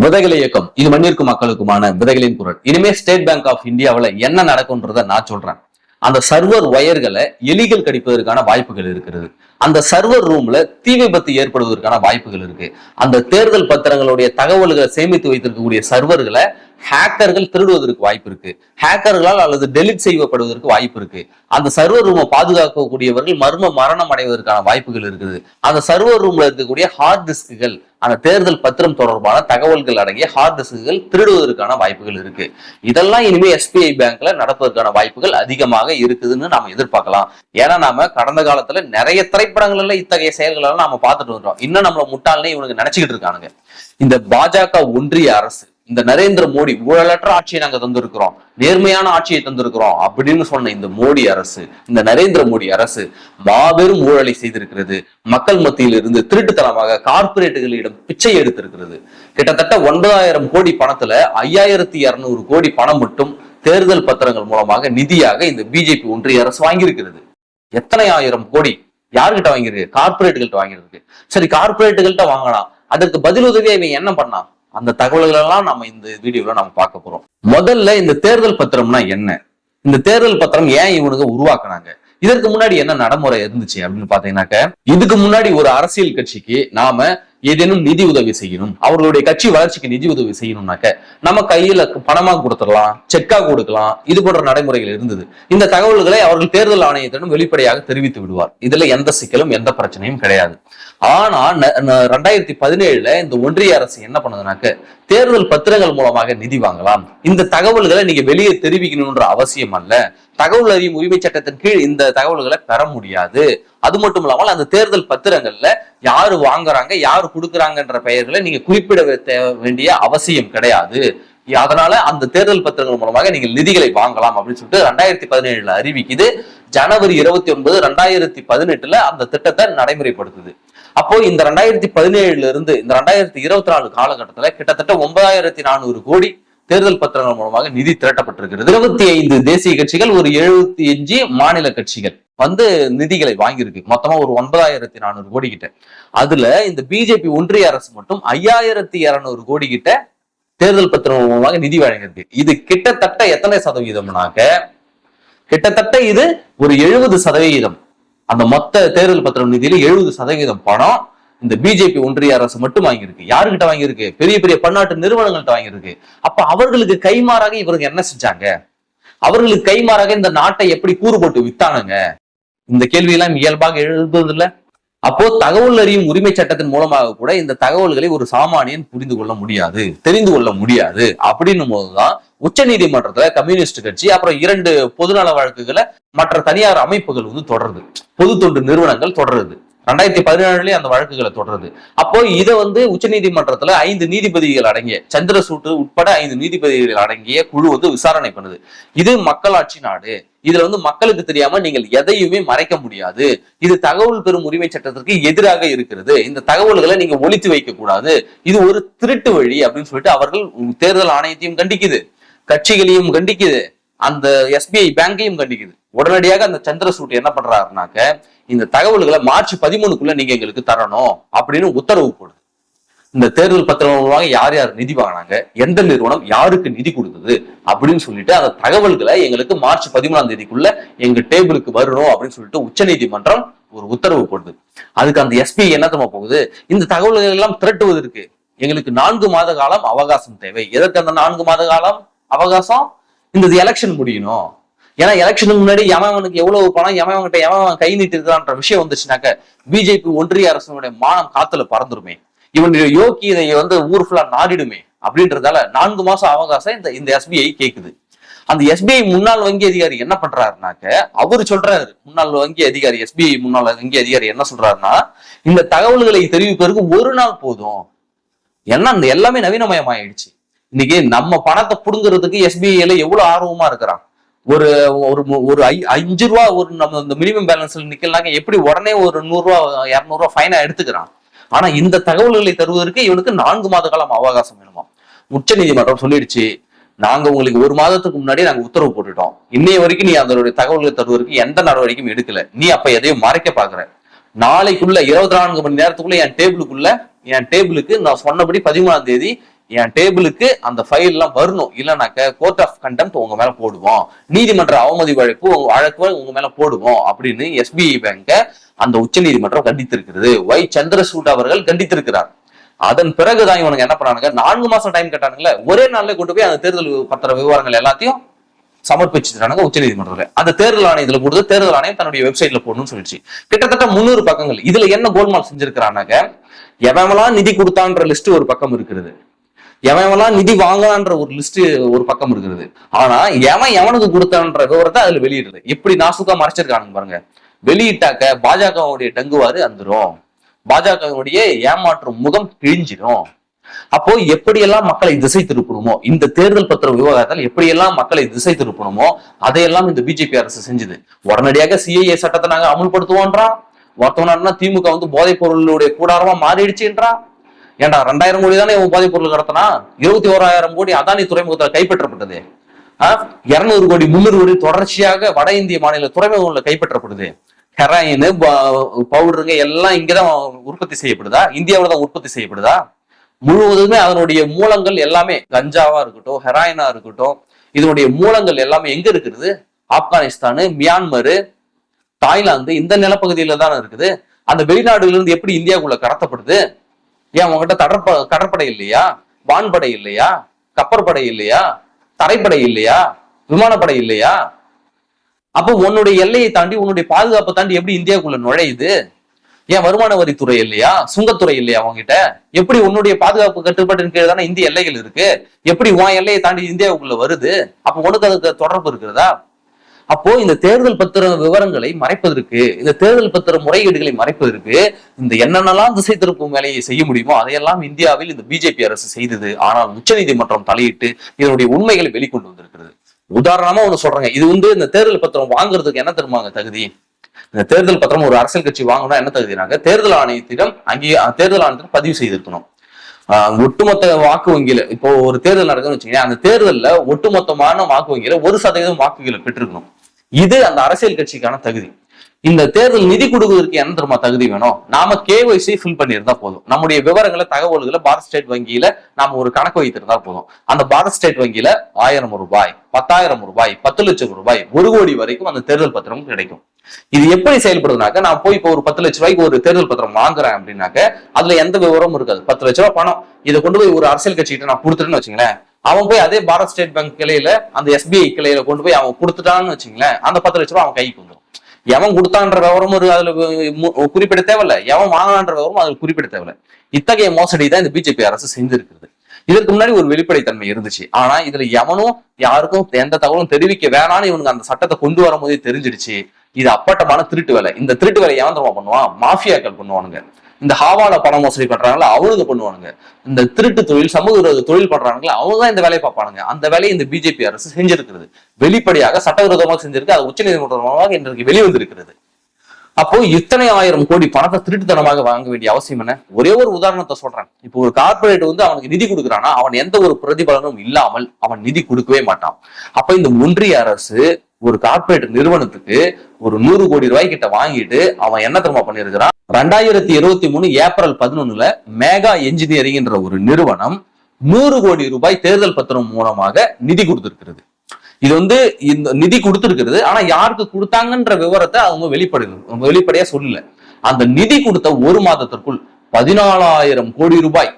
விதைகளை இயக்கம். இது மண்ணிற்கு மக்களுக்குமான விதைகளின் குரல். இனிமே ஸ்டேட் பேங்க் ஆஃப் இந்தியாவுல என்ன நடக்கும்ன்றத நான் சொல்றேன். அந்த சர்வர் ஒயர்களை எலிகள் கடிப்பதற்கான வாய்ப்புகள் இருக்கிறது. அந்த சர்வர் ரூம்ல தீ விபத்து ஏற்படுவதற்கான வாய்ப்புகள் இருக்கு. அந்த தேர்தல் பத்திரங்களுடைய தகவல்களை சேமித்து வைத்திருக்கக்கூடிய சர்வர்களை ஹேக்கர்கள் திருடுவதற்கு வாய்ப்பு இருக்கு. ஹேக்கர்களால் அல்லது டெலிட் செய்யப்படுவதற்கு வாய்ப்பு இருக்கு. அந்த சர்வர் ரூமை பாதுகாக்கக்கூடியவர்கள் மர்ம மரணம் அடைவதற்கான வாய்ப்புகள் இருக்குது. அந்த சர்வர் ரூம்ல இருக்கக்கூடிய ஹார்ட் டிஸ்க்குகள் அந்த தேர்தல் பத்திரம் தொடர்பான தகவல்கள் அடங்கிய ஹார்ட் டிஸ்க்குகள் திருடுவதற்கான வாய்ப்புகள் இருக்கு. இதெல்லாம் இனிமே எஸ்பிஐ பேங்க்ல நடப்பதற்கான வாய்ப்புகள் அதிகமாக இருக்குதுன்னு நாம எதிர்பார்க்கலாம். ஏன்னா நாம கடந்த காலத்துல நிறைய திரைப்படங்கள்ல இத்தகைய செயல்கள் எல்லாம் நாம பார்த்துட்டு வந்தோம். இன்னும் நம்மள முட்டாள்னே இவனுக்கு நினைச்சுக்கிட்டு இருக்கானுங்க. இந்த பாஜக ஒன்றிய அரசு இந்த நரேந்திர மோடி ஊழலற்ற ஆட்சியை நாங்க தந்திருக்கிறோம் நேர்மையான ஆட்சியை தந்திருக்கிறோம் அப்படின்னு சொன்ன இந்த மோடி அரசு இந்த நரேந்திர மோடி அரசு மாபெரும் ஊழலை செய்திருக்கிறது. மக்கள் மத்தியில் இருந்து திருட்டுத்தனமாக கார்ப்பரேட்டுகளிடம் பிச்சை எடுத்திருக்கிறது. கிட்டத்தட்ட ஒன்பதாயிரம் கோடி பணத்துல ஐயாயிரத்தி இருநூறு கோடி பணம் மட்டும் தேர்தல் பத்திரங்கள் மூலமாக நிதியாக இந்த பிஜேபி ஒன்றிய அரசு வாங்கியிருக்கிறது. எத்தனை ஆயிரம் கோடி? யாருகிட்ட வாங்கியிருக்கு? கார்ப்பரேட்டுகள்கிட்ட வாங்கியிருக்கு. சரி கார்ப்பரேட்டுகள்கிட்ட வாங்கலாம். அதற்கு பதில் உதவியை இவன் என்ன பண்ணான்? அந்த தகவல்கள் எல்லாம் நம்ம இந்த வீடியோல நம்ம பார்க்க போறோம். முதல்ல இந்த தேர்தல் பத்திரம்னா என்ன? இந்த தேர்தல் பத்திரம் ஏன் இவனுக்கு உருவாக்குனாங்க? இதற்கு முன்னாடி என்ன நடைமுறை இருந்துச்சு அப்படின்னு பாத்தீங்கன்னாக்க இதுக்கு முன்னாடி ஒரு அரசியல் கட்சிக்கு நாம ஏதேனும் நிதி உதவி செய்யணும். அவர்களுடைய கட்சி வளர்ச்சிக்கு நிதி உதவி செய்யணும்னாக்க நம்ம கையில பணமா கொடுத்துடலாம் செக்கா கொடுக்கலாம் இது போன்ற நடைமுறைகள் இருந்தது. இந்த தகவல்களை அவர்கள் தேர்தல் ஆணையத்திடம் வெளிப்படையாக தெரிவித்து விடுவார். இதுல எந்த சிக்கலும் எந்த பிரச்சனையும் கிடையாது. ஆனா ரெண்டாயிரத்தி பதினேழுல இந்த ஒன்றிய அரசு என்ன பண்ணுதுனாக்க தேர்தல் பத்திரங்கள் மூலமாக நிதி வாங்கலாம். இந்த தகவல்களை நீங்க வெளியே தெரிவிக்கணும்ன்ற அவசியம் அல்ல. தகவல் அறியும் உரிமை சட்டத்தின் கீழ் இந்த தகவல்களை பெற முடியாது. அது மட்டும் இல்லாமல் அந்த தேர்தல் பத்திரங்கள்ல யாரு வாங்குறாங்க யாரு கொடுக்குறாங்கன்ற பெயர்களை நீங்க குறிப்பிட வேண்டிய அவசியம் கிடையாது. அதனால அந்த தேர்தல் பத்திரங்கள் மூலமாக நீங்கள் நிதிகளை வாங்கலாம் அப்படின்னு சொல்லிட்டு ரெண்டாயிரத்தி பதினேழுல அறிவிக்குது. ஜனவரி இருபத்தி ஒன்பது ரெண்டாயிரத்தி பதினெட்டுல அந்த திட்டத்தை நடைமுறைப்படுத்துது. அப்போ இந்த ரெண்டாயிரத்தி பதினேழுல இருந்து இந்த ரெண்டாயிரத்தி இருபத்தி நாலு காலகட்டத்துல கிட்டத்தட்ட ஒன்பதாயிரத்தி நானூறு கோடி தேர்தல் பத்திரங்கள் மூலமாக நிதி திரட்டப்பட்டிருக்கிறது. இருபத்தி ஐந்து தேசிய கட்சிகள் ஒரு எழுபத்தி அஞ்சு மாநில கட்சிகள் வந்து நிதிகளை வாங்கியிருக்கு. மொத்தமா ஒரு ஒன்பதாயிரத்தி நானூறு கோடி கிட்ட. அதுல இந்த பிஜேபி ஒன்றிய அரசு மட்டும் ஐயாயிரத்தி இருநூறு கோடி கிட்ட தேர்தல் பத்திரம் மூலமாக நிதி வழங்கியிருக்கு. இது கிட்டத்தட்ட எத்தனை சதவீதம்னாக்க கிட்டத்தட்ட இது ஒரு எழுபது சதவிகிதம் அந்த மொத்த தேர்தல் பத்திரம் நிதியில எழுபது சதவீதம் பணம் இந்த பிஜேபி ஒன்றிய அரசு மட்டும் வாங்கியிருக்கு. யாருகிட்ட வாங்கியிருக்கு? பெரிய பெரிய பன்னாட்டு நிறுவனங்கள்கிட்ட வாங்கியிருக்கு. அப்ப அவர்களுக்கு கைமாறாக இவருக்கு என்ன செஞ்சாங்க? அவர்களுக்கு கைமாறாக இந்த நாட்டை எப்படி கூறு போட்டு வித்தானுங்க? இந்த கேள்வியெல்லாம் இயல்பாக எழுதுவதில்லை. அப்போ தகவல் அறியும் உரிமை சட்டத்தின் மூலமாக கூட இந்த தகவல்களை ஒரு சாமானியன் புரிந்து கொள்ள முடியாது தெரிந்து கொள்ள முடியாது அப்படின்னும் போதுதான் உச்ச நீதிமன்றத்துல கம்யூனிஸ்ட் கட்சி அப்புறம் இரண்டு பொதுநல வழக்குகளை மற்ற தனியார் அமைப்புகள் வந்து தொடருது. பொது தொண்டு நிறுவனங்கள் தொடருது. ரெண்டாயிரத்தி பதினேழுலயே அந்த வழக்குகளை தொடருது. அப்போ இதை வந்து உச்சநீதிமன்றத்துல ஐந்து நீதிபதிகள் அடங்கிய சந்திரசூட்டு உட்பட ஐந்து நீதிபதிகள் அடங்கிய குழு வந்து விசாரணை பண்ணுது. இது மக்களாட்சி நாடு. இதுல வந்து மக்களுக்கு தெரியாம நீங்கள் எதையுமே மறைக்க முடியாது. இது தகவல் பெறும் உரிமை சட்டத்திற்கு எதிராக இருக்கிறது. இந்த தகவல்களை நீங்க ஒழித்து வைக்க கூடாது. இது ஒரு திருட்டு வழி அப்படின்னு சொல்லிட்டு அவர்கள் தேர்தல் ஆணையத்தையும் கண்டிக்குது. கட்சிகளையும் கண்டிக்குது. அந்த எஸ்பிஐ பேங்கையும் கண்டிக்குது. உடனடியாக அந்த சந்திரசூட் என்ன பண்றாருனாக்க இந்த தகவல்களை மார்ச் பதிமூணுக்குள்ள நீங்க எங்களுக்கு தரணும் அப்படின்னு உத்தரவு போடுது. இந்த தேர்தல் பத்திரம் மூலமாக யார் யார் நிதி வாங்கினாங்க எந்த நிறுவனம் யாருக்கு நிதி கொடுத்தது அப்படின்னு சொல்லிட்டு அந்த தகவல்களை எங்களுக்கு மார்ச் பதிமூணாம் தேதிக்குள்ள எங்க டேபிளுக்கு வரணும் அப்படின்னு சொல்லிட்டு உச்சநீதிமன்றம் ஒரு உத்தரவு போடுது. அதுக்கு அந்த எஸ்பி என்ன தெரியுமா போகுது? இந்த தகவல்கள் எல்லாம் திரட்டுவதற்கு எங்களுக்கு நான்கு மாத காலம் அவகாசம் தேவை. எதற்கு அந்த நான்கு மாத காலம் அவகாசம்? இந்த எலெக்ஷன் முடியணும். ஏன்னா எலெக்ஷனுக்கு முன்னாடி எவனுக்கு எவ்வளவு பணம் எவன்கிட்ட யமவன் கை நீட்டிருக்கான்ற விஷயம் வந்துச்சுனாக்க பிஜேபி ஒன்றிய அரசனுடைய மானம் காத்துல பறந்துருமே. இவனுடைய யோகி இதை வந்து ஊர் ஃபுல்லா நாடிடுமே. அப்படின்றதால நான்கு மாசம் அவகாசம் இந்த இந்த எஸ்பிஐ கேக்குது. அந்த எஸ்பிஐ முன்னாள் வங்கி அதிகாரி என்ன பண்றாருனாக்க அவரு சொல்றாரு. முன்னாள் வங்கி அதிகாரி எஸ்பிஐ முன்னாள் வங்கி அதிகாரி என்ன சொல்றாருன்னா இந்த தகவல்களை தெரிவிப்பதற்கு ஒரு நாள் போதும். ஏன்னா அந்த எல்லாமே நவீனமயமாயிடுச்சு. இன்னைக்கு நம்ம பணத்தை புடுங்குறதுக்கு எஸ்பிஐல எவ்வளவு ஆர்வமா இருக்கிறான்? ஒரு ஒரு ஒரு ஐ- அஞ்சு ரூபா ஒரு நம்ம இந்த மினிமம் பேலன்ஸ்ல நிக்கலாங்க எப்படி உடனே ஒரு நூறுரூவா இரநூறுவா ஃபைனா எடுத்துக்கிறான்? ஆனா இந்த தகவல்களை தருவதற்கு இவனுக்கு நான்கு மாத காலம் அவகாசம் வேணுமா? உச்ச நீதிமன்றம் சொல்லிடுச்சு நாங்க உங்களுக்கு ஒரு மாதத்துக்கு முன்னாடி நாங்க உத்தரவு போட்டுட்டோம். இன்னைய வரைக்கும் நீ அதனுடைய தகவல்களை தருவதற்கு எந்த நடவடிக்கையும் எடுக்கல. நீ அப்ப எதையும் மறைக்க பாக்குற நாளைக்குள்ள இருபத்தி நான்கு மணி நேரத்துக்குள்ள என் டேபிளுக்குள்ள என் டேபிளுக்கு நான் சொன்னபடி பதிமூணாம் தேதி என் டேபிளுக்கு அந்த ஃபைல் எல்லாம் வரணும். இல்லைனாக்க கோர்ட் ஆஃப் கண்டெம்ட் உங்க மேல போடுவோம். நீதிமன்ற அவமதி வழக்கு உங்க வழக்கு உங்க மேல போடுவோம் அப்படின்னு எஸ்பிஐ பேங்க அந்த உச்சநீதிமன்றம் கண்டித்திருக்கிறது. ஒய் சந்திரசூட் அவர்கள் கண்டித்திருக்கிறார். அதன் பிறகுதான் இவனுங்க என்ன பண்ணானுங்க? நான்கு மாசம் டைம் கேட்டானுங்களே. ஒரே நாள்ல கொண்டு போய் அந்த தேர்தல் பத்திர விவரங்கள் எல்லாத்தையும் சமர்ப்பிச்சுட்டானுங்க உச்ச நீதிமன்றத்துல. அந்த தேர்தல் ஆணையத்துல கொடுத்து தேர்தல் ஆணையம் தன்னுடைய வெப்சைட்ல போடணும்னு சொல்லிடுச்சு. கிட்டத்தட்ட முந்நூறு பக்கங்கள். இதுல என்ன கோல்மால் செஞ்சிருக்கிறானாக்க எவன்லாம் நிதி கொடுத்தான்ற லிஸ்ட் ஒரு பக்கம் இருக்கிறது. எவன் நிதி வாங்கலான்ற ஒரு லிஸ்ட் ஒரு பக்கம் இருக்கிறது ஆனா எவன் எவனுக்கு கொடுத்தான்ற விவரத்தை அதுல வெளியிடுது எப்படி நாசுக்கா மறைச்சிருக்கானுங்க பாருங்க. வெளியிட்டாக்க பாஜகவுடைய டங்குவாறு அந்துரும். பாஜகவுடைய ஏமாற்றும் முகம் கிழிஞ்சிடும் அப்போ எப்படியெல்லாம் மக்களை திசை திருப்பணுமோ இந்த தேர்தல் பத்திர விவகாரத்தில் எப்படியெல்லாம் மக்களை திசை திருப்பணுமோ அதையெல்லாம் இந்த பிஜேபி அரசு செஞ்சது. உடனடியாக சிஐஏ சட்டத்தை நாங்க அமுல்படுத்துவோன்றான். ஒருத்தவனா திமுக வந்து போதைப் பொருளுடைய கூடாரமா மாறிடுச்சுன்றான். ஏன்டா ரெண்டாயிரம் கோடி தானே இவன் போதைப் பொருள் கடத்தினா? இருபத்தி ஓராயிரம் கோடி அதானி துறைமுகத்தில் கைப்பற்றப்பட்டது. இருநூறு கோடி முன்னூறு கோடி தொடர்ச்சியாக வட இந்திய மாநில துறைமுகங்களில் கைப்பற்றப்படுது. ஹெராயின் பவுடருங்க எல்லாம் இங்கதான் உற்பத்தி செய்யப்படுதா? இந்தியாவில் தான் உற்பத்தி செய்யப்படுதா? முழுவதுமே அதனுடைய மூலங்கள் எல்லாமே கஞ்சாவா இருக்கட்டும் ஹெராயினா இருக்கட்டும் இதனுடைய மூலங்கள் எல்லாமே எங்க இருக்கிறது ஆப்கானிஸ்தானு மியான்மரு தாய்லாந்து இந்த நிலப்பகுதியில தானே இருக்குது. அந்த வெளிநாடுகளிலிருந்து இருந்து எப்படி இந்தியாவுக்குள்ள கடத்தப்படுது? ஏன் உங்ககிட்ட கடற்ப கடற்படை இல்லையா? வான்படை இல்லையா? கப்பற்படை இல்லையா? தரைப்படை இல்லையா? விமானப்படை இல்லையா? அப்போ உன்னுடைய எல்லையை தாண்டி உன்னுடைய பாதுகாப்பை தாண்டி எப்படி இந்தியாவுக்குள்ள நுழையுது? ஏன் வருமான வரித்துறை இல்லையா? சுங்கத்துறை இல்லையா அவங்ககிட்ட எப்படி உன்னுடைய பாதுகாப்பு கட்டுப்பாட்டின் கீழே தானே இந்திய எல்லைகள் இருக்கு? எப்படி உன் எல்லையை தாண்டி இந்தியாவுக்குள்ள வருது? அப்போ உனக்கு அதுக்கு தொடர்பு இருக்கிறதா? அப்போ இந்த தேர்தல் பத்திர விவரங்களை மறைப்பதற்கு இந்த தேர்தல் பத்திர முறைகேடுகளை மறைப்பதற்கு இந்த என்னென்னலாம் திசை திருப்பும் வேலையை செய்ய முடியுமோ அதையெல்லாம் இந்தியாவில் இந்த பிஜேபி அரசு செய்தது. ஆனால் உச்சநீதிமன்றம் தலையிட்டு இதனுடைய உண்மைகளை வெளிக்கொண்டு வந்திருக்கிறது. உதாரணமா ஒண்ணு சொல்றேங்க. இது வந்து இந்த தேர்தல் பத்திரம் வாங்குறதுக்கு என்ன தருமாங்க தகுதி? இந்த தேர்தல் பத்திரம் ஒரு அரசியல் கட்சி வாங்கணும்னா என்ன தகுதினாங்க தேர்தல் ஆணையத்திடம் அங்கே தேர்தல் ஆணையத்திடம் பதிவு செய்திருக்கணும். ஆஹ் ஒட்டுமொத்த வாக்கு வங்கியில இப்போ ஒரு தேர்தல் நடக்குதுன்னு வச்சுக்கோங்க அந்த தேர்தலில் ஒட்டுமொத்தமான வாக்கு வங்கியில ஒரு சதவீதம் வாக்குகளை பெற்றிருக்கணும். இது அந்த அரசியல் கட்சிக்கான தகுதி. இந்த தேர்தல் நிதி கொடுக்குவதற்கு என்ன தெரியுமா தகுதி வேணும்? நாம கேஒய்சி ஃபில் பண்ணியிருந்தா போதும். நம்முடைய விவரங்களை தகவல்களை பாரத் ஸ்டேட் வங்கியில நாம ஒரு கணக்கு வைத்திருந்தா போதும். அந்த பாரத் ஸ்டேட் வங்கியில ஆயிரம் ரூபாய் பத்தாயிரம் ரூபாய் பத்து லட்சம் ரூபாய் ஒரு கோடி வரைக்கும் அந்த தேர்தல் பத்திரம் கிடைக்கும். இது எப்படி செயல்படுதுனாக்க நான் போய் இப்போ ஒரு பத்து லட்ச ரூபாய்க்கு ஒரு தேர்தல் பத்திரம் வாங்குறேன் அப்படின்னாக்க அதுல எந்த விவரமும் இருக்காது. பத்து லட்ச ரூபாய் பணம். இதை கொண்டு போய் ஒரு அரசியல் கட்சிகிட்ட நான் கொடுத்துட்டேன்னு வச்சுங்களேன் அவன் போய் அதே பாரத் ஸ்டேட் பேங்க் கிளையில அந்த எஸ்பிஐ கிளையில கொண்டு போய் அவன் கொடுத்துட்டான்னு வச்சுங்களேன் அந்த பத்து லட்ச ரூபா அவன் கைக்கு வந்துடும் எவன் கொடுத்தான்ற விவரமும் ஒரு அதுல குறிப்பிட தேவையில்ல. எவன் வாங்கினான்ற விவரமும் அதுல குறிப்பிட தேவையில்ல. இத்தகைய மோசடி தான் இந்த பிஜேபி அரசு செஞ்சிருக்கிறது. இதற்கு முன்னாடி ஒரு வெளிப்படைத்தன்மை இருந்துச்சு. ஆனா இதுல எவனும் யாருக்கும் எந்த தகவலும் தெரிவிக்க வேணாம்னு இவனுக்கு அந்த சட்டத்தை கொண்டு வரும்போதே தெரிஞ்சிடுச்சு. இது அப்பட்டமான திருட்டு வேலை. இந்த திருட்டு வேலை எவன் பண்ணுவான்? மாஃபியாக்கள் பண்ணுவானுங்க. இந்த ஹாவால பண மோசடி பண்றாங்களா அவனுங்க பண்ணுவானுங்க. இந்த திருட்டு தொழில் சமூக விரோத தொழில் பண்றாங்களா அவங்க தான் இந்த வேலையை பார்ப்பானுங்க. அந்த வேலையை இந்த பிஜேபி அரசு செஞ்சிருக்கிறது. வெளிப்படையாக சட்டவிரோதமாக செஞ்சிருக்கு அது உச்சநீதிமன்றமாக இன்றைக்கு வெளிவந்திருக்கிறது. அப்போ இத்தனை ஆயிரம் கோடி பணத்தை திருட்டுத்தனமாக வாங்க வேண்டிய அவசியம் என்ன? ஒரே ஒரு உதாரணத்தை சொல்றேன். இப்போ ஒரு கார்ப்பரேட் வந்து அவனுக்கு நிதி கொடுக்குறானா அவன் எந்த ஒரு பிரதிபலனும் இல்லாமல் அவன் நிதி கொடுக்கவே மாட்டான். அப்ப இந்த ஒன்றிய அரசு ஒரு கார்ப்பரேட் நிறுவனத்துக்கு ஒரு நூறு கோடி ரூபாய் கிட்ட வாங்கிட்டு அவன் என்ன தெரியுமா பண்ணியிருக்கிறான் ரெண்டாயிரத்தி இருபத்தி மூணு ஏப்ரல் பதினொன்னுல மேகா என்ஜினியரிங்ன்ற ஒரு நிறுவனம் நூறு கோடி ரூபாய் தேர்தல் பத்திரம் மூலமாக நிதி கொடுத்திருக்கிறது. இது வந்து இந்த நிதி கொடுத்திருக்கிறது. ஆனா யாருக்கு கொடுத்தாங்கன்ற விவரத்தை அவங்க வெளிப்படுது வெளிப்படையா சொல்லல. அந்த நிதி கொடுத்த ஒரு மாதத்திற்குள் பதினாலாயிரம் கோடி ரூபாய்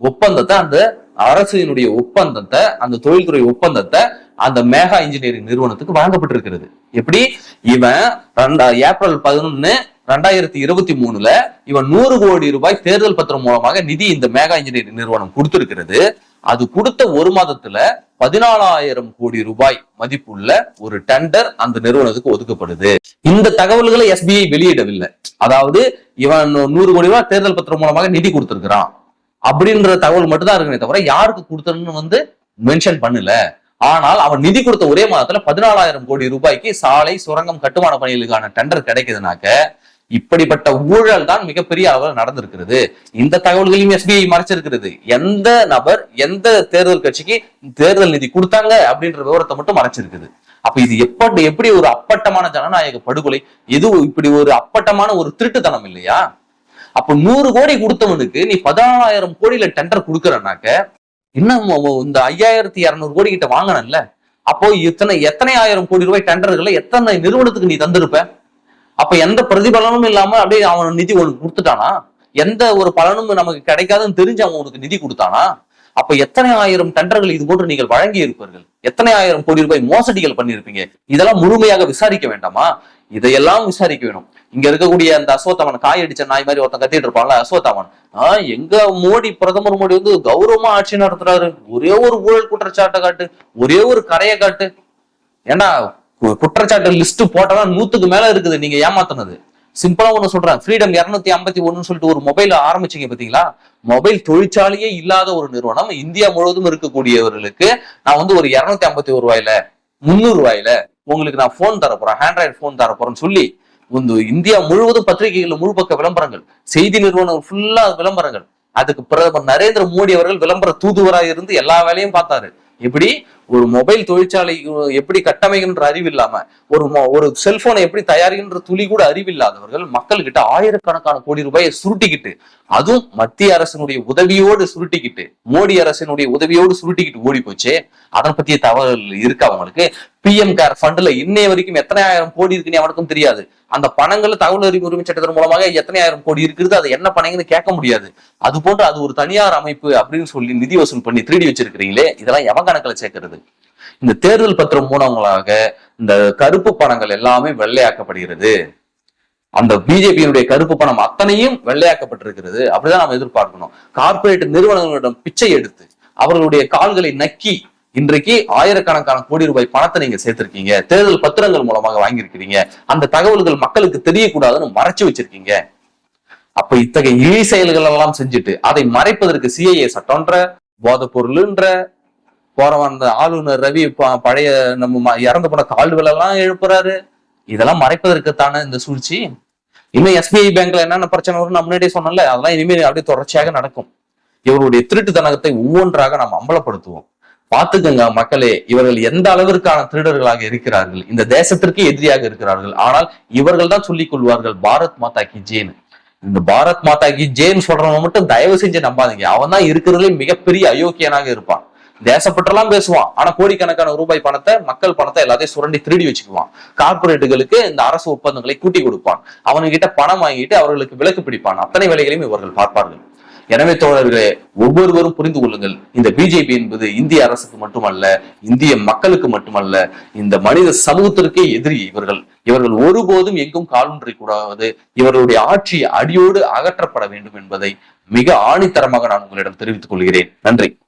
ஒப்பந்தத்தை அந்த அரசினுடைய ஒப்பந்தத்தை அந்த தொழில்துறை ஒப்பந்தத்தை அந்த மேகா இன்ஜினியரிங் நிறுவனத்துக்கு வழங்கப்பட்டிருக்கிறது. எப்படி? இவன் ரெண்டா ஏப்ரல் பதினொன்னு ரெண்டாயிரத்தி இருபத்தி மூணுல இவன் நூறு கோடி ரூபாய் தேர்தல் பத்திரம் மூலமாக நிதி இந்த மேகா இன்ஜினியரிங் நிறுவனம் கொடுத்திருக்கிறது. அது கொடுத்த ஒரு மாதத்துல பதினாலாயிரம் கோடி ரூபாய் மதிப்புள்ள ஒரு டெண்டர் அந்த நிறுவனத்துக்கு ஒதுக்கப்படுது. இந்த தகவல்களை எஸ்பிஐ வெளியிடவில்லை. அதாவது இவன் நூறு கோடி ரூபாய் தேர்தல் பத்திரம் மூலமாக நிதி கொடுத்திருக்கிறான். அப்படின்ற தகவல் மட்டும்தான் இருக்குமே தவிர யாருக்கு கொடுத்தன்னு வந்து மென்ஷன் பண்ணல. ஆனால் அவன் நிதி கொடுத்த ஒரே மாதத்துல பதினாலாயிரம் கோடி ரூபாய்க்கு சாலை சுரங்கம் கட்டுமான பணிகளுக்கான டெண்டர் கிடைக்குதுனாக்க இப்படிப்பட்ட ஊழல் தான் மிகப்பெரிய அளவில் நடந்திருக்கிறது. இந்த தகவல்களையும் எஸ்பிஐ மறைச்சிருக்கிறது. எந்த நபர் எந்த தேர்தல் கட்சிக்கு தேர்தல் நிதி கொடுத்தாங்க அப்படின்ற விவரத்தை மட்டும் மறைச்சிருக்குது. அப்ப இது எப்படி எப்படி ஒரு அப்பட்டமான ஜனநாயக படுகொலை? இது இப்படி ஒரு அப்பட்டமான ஒரு திருட்டுத்தனம் இல்லையா? அப்ப நூறு கோடி கொடுத்தவனுக்கு நீ பதினாலாயிரம் கோடியில டெண்டர் கொடுக்கறனாக்க இன்னும் இந்த ஐயாயிரத்தி இருநூறு கோடி கிட்ட வாங்கினல்ல அப்போ இத்தனை எத்தனை ஆயிரம் கோடி ரூபாய் டெண்டர்களை எத்தனை நிறுவனத்துக்கு நீ தந்திருப்ப? அப்ப எந்த பிரதிபலனும் இல்லாம அப்படியே அவன் நிதி உனக்கு கொடுத்துட்டானா? எந்த ஒரு பலனும் நமக்கு கிடைக்காதுன்னு தெரிஞ்சு அவன் உனக்கு நிதி கொடுத்தானா? அப்ப எத்தனை ஆயிரம் டெண்டர்கள் இது போன்று நீங்கள் வழங்கி இருப்பீர்கள் எத்தனை ஆயிரம் கோடி ரூபாய் மோசடிகள் பண்ணியிருப்பீங்க? இதெல்லாம் முழுமையாக விசாரிக்க வேண்டாமா? இதையெல்லாம் விசாரிக்க வேணும். இங்க இருக்கக்கூடிய அந்த அஸ்வத்தாமன் காய் அடிச்ச நாய் மாதிரி ஒருத்தன் கத்திட்டு இருப்பான்ல அஸ்வத்தாமன் ஆஹ் எங்க மோடி பிரதமர் மோடி வந்து கௌரவமா ஆட்சி நடத்துறாரு? ஒரே ஒரு ஊழல் குற்றச்சாட்டை காட்டு ஒரே ஒரு கரையை காட்டு. ஏன்னா குற்றச்சாட்டு லிஸ்ட் போட்டதான் நூத்துக்கு மேல இருக்குது நீங்க ஏமாத்துனது. சிம்பிளா ஒண்ணு சொல்றேன். ஃப்ரீடம் இருநூத்தி ஐம்பத்தி ஒண்ணுன்னு சொல்லிட்டு ஒரு மொபைல் ஆரம்பிச்சீங்க பாத்தீங்களா? மொபைல் தொழிற்சாலையே இல்லாத ஒரு நிறுவனம் இந்தியா முழுவதும் இருக்கக்கூடியவர்களுக்கு நான் வந்து ஒரு இருநூத்தி ஐம்பத்தி ஒரு ரூபாயில முந்நூறு ரூபாயில உங்களுக்கு நான் போன் தரப்போறேன் போறேன் ஆண்ட்ராய்டு போன் தர சொல்லி இந்த இந்தியா முழுவதும் பத்திரிகைகள் முழு பக்க விளம்பரங்கள் செய்தி நிறுவனம் ஃபுல்லா விளம்பரங்கள். அதுக்கு பிரதமர் நரேந்திர மோடி அவர்கள் விளம்பர தூதுவராக இருந்து எல்லா வேலையும் பார்த்தாரு. இப்படி ஒரு மொபைல் தொழிற்சாலை எப்படி கட்டமைக்கின்ற அறிவு இல்லாம ஒரு ஒரு செல்போனை எப்படி தயாரிக்கின்ற துளி கூட அறிவில்லாதவர்கள் மக்கள் கிட்ட ஆயிரக்கணக்கான கோடி ரூபாயை சுருட்டிக்கிட்டு அதுவும் மத்திய அரசினுடைய உதவியோடு சுருட்டிக்கிட்டு மோடி அரசினுடைய உதவியோடு சுருட்டிக்கிட்டு ஓடி போச்சு. அதனை பத்திய தகவல் இருக்கு அவங்களுக்கு பிஎம் கேர் ஃபண்ட்ல இன்னைய வரைக்கும் எத்தனை ஆயிரம் கோடி இருக்குன்னு அவனுக்கும் தெரியாது. அந்த பணங்கள் தகவல் அறிவு உரிமை சட்டத்தின் மூலமாக எத்தனை ஆயிரம் கோடி இருக்குது அது என்ன பணங்கன்னு கேட்க முடியாது. அது போன்று அது ஒரு தனியார் அமைப்பு அப்படின்னு சொல்லி நிதி வசூல் பண்ணி திருடி வச்சிருக்கிறீங்களே இதெல்லாம் எவன் கணக்கில் சேர்க்கறது? வருது இந்த தேர்தல் பத்திரம் மூலங்களாக இந்த கருப்பு பணங்கள் எல்லாமே வெள்ளையாக்கப்படுகிறது. அந்த பிஜேபியினுடைய கருப்பு பணம் அத்தனையும் வெள்ளையாக்கப்பட்டிருக்கிறது. அப்படிதான் நாம் எதிர்பார்க்கணும். கார்பரேட் நிறுவனங்களிடம் பிச்சை எடுத்து அவர்களுடைய கால்களை நக்கி இன்றைக்கு ஆயிரக்கணக்கான கோடி ரூபாய் பணத்தை நீங்க சேர்த்திருக்கீங்க. தேர்தல் பத்திரங்கள் மூலமாக வாங்கியிருக்கிறீங்க. அந்த தகவல்கள் மக்களுக்கு தெரியக்கூடாதுன்னு மறைச்சு வச்சிருக்கீங்க. அப்ப இத்தகைய இழி செயல்கள் எல்லாம் செஞ்சுட்டு அதை மறைப்பதற்கு சிஐஏ சட்டம்ன்ற போதைப் பொருள்ன்ற போறவன் அந்த ஆளுநர் ரவி பழைய நம்ம ம- இறந்து போன கால்கள் எல்லாம் எழுப்புறாரு. இதெல்லாம் மறைப்பதற்குத்தானே இந்த சூழ்ச்சி. இன்னும் எஸ்பிஐ பேங்க்ல என்னென்ன பிரச்சனை வரும் நான் முன்னாடியே சொன்னல அதெல்லாம் இனிமேல் அப்படியே தொடர்ச்சியாக நடக்கும். இவருடைய திருட்டுத்தனத்தை ஒவ்வொன்றாக நாம் அம்பலப்படுத்துவோம். பார்த்துக்கங்க மக்களே இவர்கள் எந்த அளவிற்கான திருடர்களாக இருக்கிறார்கள்? இந்த தேசத்திற்கு எதிரியாக இருக்கிறார்கள். ஆனால் இவர்கள் தான் சொல்லிக் கொள்வார்கள் பாரத் மாதா கி ஜேன் இந்த பாரத் மாதா கி ஜேன் சொல்றவங்க மட்டும் தயவு செஞ்சு நம்பாதீங்க. அவன் தான் இருக்கிறதுலே மிகப்பெரிய அயோக்கியனாக இருப்பான். தேசப்பற்றெல்லாம் பேசுவான். ஆனா கோடிக்கணக்கான ரூபாய் பணத்தை மக்கள் பணத்தை எல்லாத்தையும் சுரண்டி திருடி வச்சுக்குவான். கார்பரேட்டுகளுக்கு இந்த அரசு ஒப்பந்தங்களை கூட்டி கொடுப்பான். அவன்கிட்ட பணம் வாங்கிட்டு அவர்களுக்கு விலக்கு பிடிப்பான். அத்தனை வேலைகளையும் இவர்கள் பார்ப்பார்கள். எனவே தோழர்களே ஒவ்வொருவரும் புரிந்து கொள்ளுங்கள். இந்த பிஜேபி என்பது இந்திய அரசுக்கு மட்டுமல்ல இந்திய மக்களுக்கு மட்டுமல்ல இந்த மனித சமூகத்திற்கே எதிரி இவர்கள். இவர்கள் ஒருபோதும் எங்கும் காலூன்றி கூடாது இவர்களுடைய ஆட்சி அடியோடு அகற்றப்பட வேண்டும் என்பதை மிக ஆணித்தரமாக நான் உங்களிடம் தெரிவித்துக் கொள்கிறேன். நன்றி.